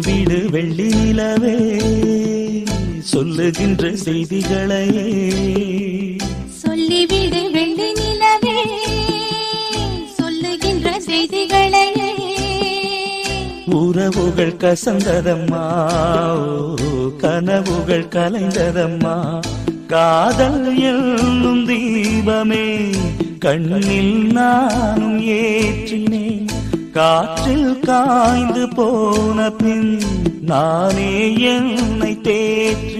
சொல்லிவிடு வெள்ளி நிலவே சொல்லுகின்ற செய்திகளையே. சொல்லிவிடு வெள்ளி நிலவே சொல்லுகின்ற செய்திகளையே. உறவுகள் கசந்ததம்மா கனவுகள் கலைந்ததம்மா. காதல் என்னும் தீபமே கண்ணில் நானும் ஏற்றினேன். காற்றில் காய்ந்து போன பின் நானே என்னை தேற்றி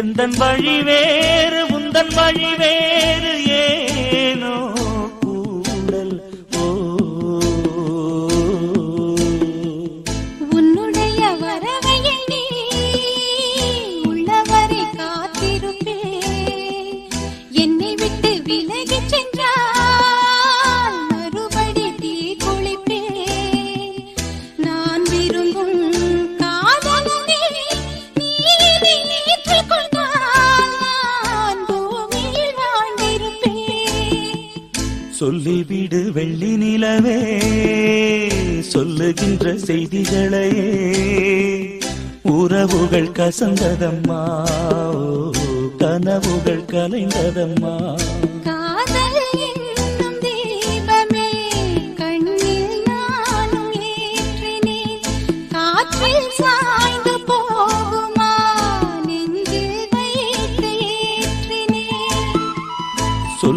எந்தன் வழி வேறு உந்தன் வழி வேறு. சொல்லிவிடு வெள்ளி நிலவே சொல்லுகின்ற செய்திகளையே. உறவுகள் கசந்ததம்மா கனவுகள் கலைந்ததம்மா. காதல்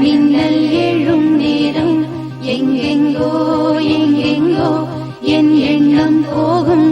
மின்னல் எழும் நேரம். எங்கெங்கோ எங்கெங்கோ என் எண்ணம் போகும்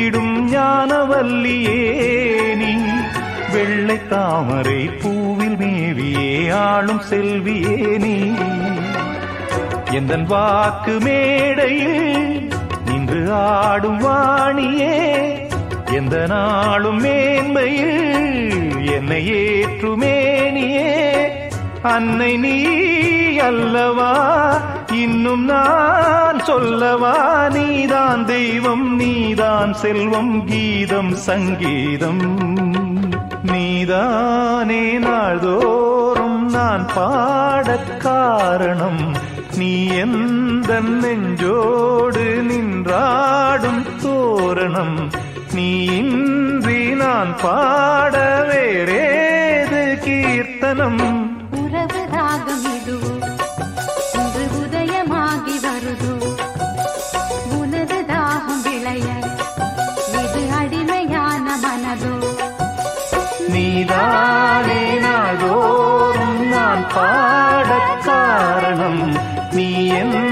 கையிலேந்திடும் ஞானவல்லியே நீ. வெள்ளை தாமரை பூவில் மேவியே ஆளும் செல்வியே நீ. எந்த வாக்கு மேடையில் நின்று ஆடும் வாணியே எந்த நாளும் மேன்மையில் என்னை ஏற்றுமேனியே. அன்னை நீ அல்லவா? இன்னும் நான் சொல்லவா? நீதான் தெய்வம் நீதான் செல்வம் கீதம் சங்கீதம். நீதானே நாள்தோறும் நான் பாடக் காரணம். நீ எந்த நெஞ்சோடு நின்றாடும் தோரணம். நீ இன்றி நான் பாட வேறேது கீர்த்தனம். நீதானே நாள்தோறும் நான் பாடக் காரணம். நீ என்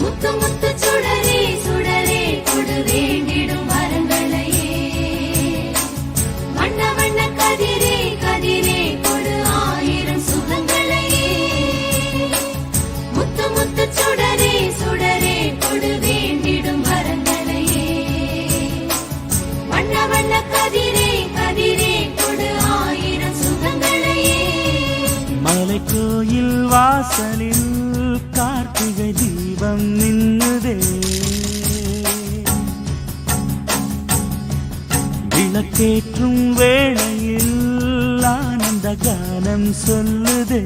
முத்து முத்து சுடரே சுடரே கொடு வேண்டிடும் வரங்களையே. வண்ண வண்ண கதிரே கதிரே கொடு ஆயிரம் சுகங்களையே. முத்து முத்து சுடரே சுடரே கொடு வேண்டிடும் வரங்களையே. வண்ண வண்ண கதிரே கதிரே கொடு ஆயிரம் சுகங்களையே. வாசலில் கேற்றும் வேளையில் ஆனந்த கானம் சொல்லுதே.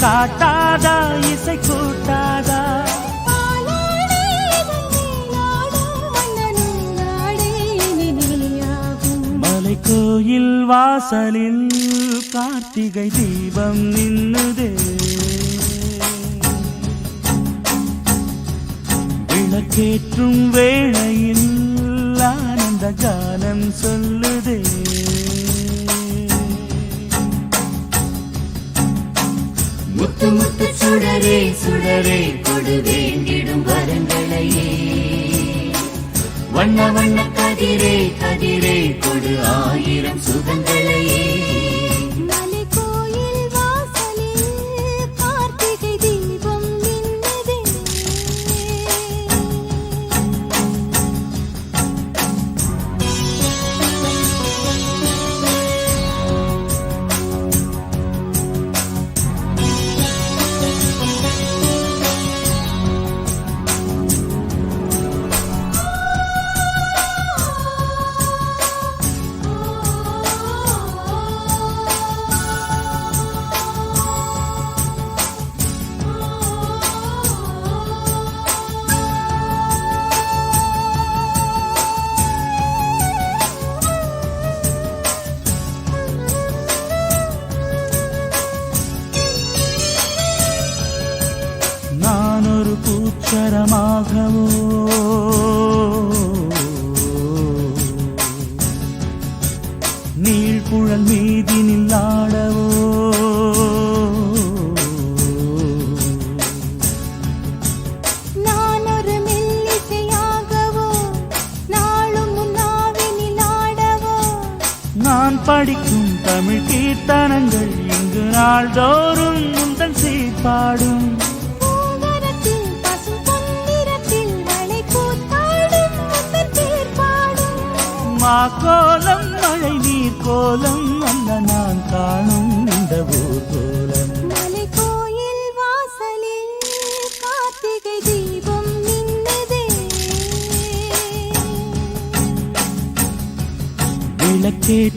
காட்டாதா இசை கூட்டாதா? பாலாடே வந்தேனாடும் வாசலில் கார்த்திகை தீபம் நின்னுதே. விளக்கேற்றும் வேளையில் ஆனந்த காலம் சொல்லுதே. முத்து முத்து சுடரே சுடரே கொடு வேண்டிடும் வரங்களையே. வண்ண வண்ண கதிரே கதிரே கொடு ஆயிரம் சுகங்களையே. புழல் மீதி நில்லாடவோ? நான் படிக்கும் தமிழ் கீர்த்தனங்கள் இங்கு நாள்தோறும் கேட்டு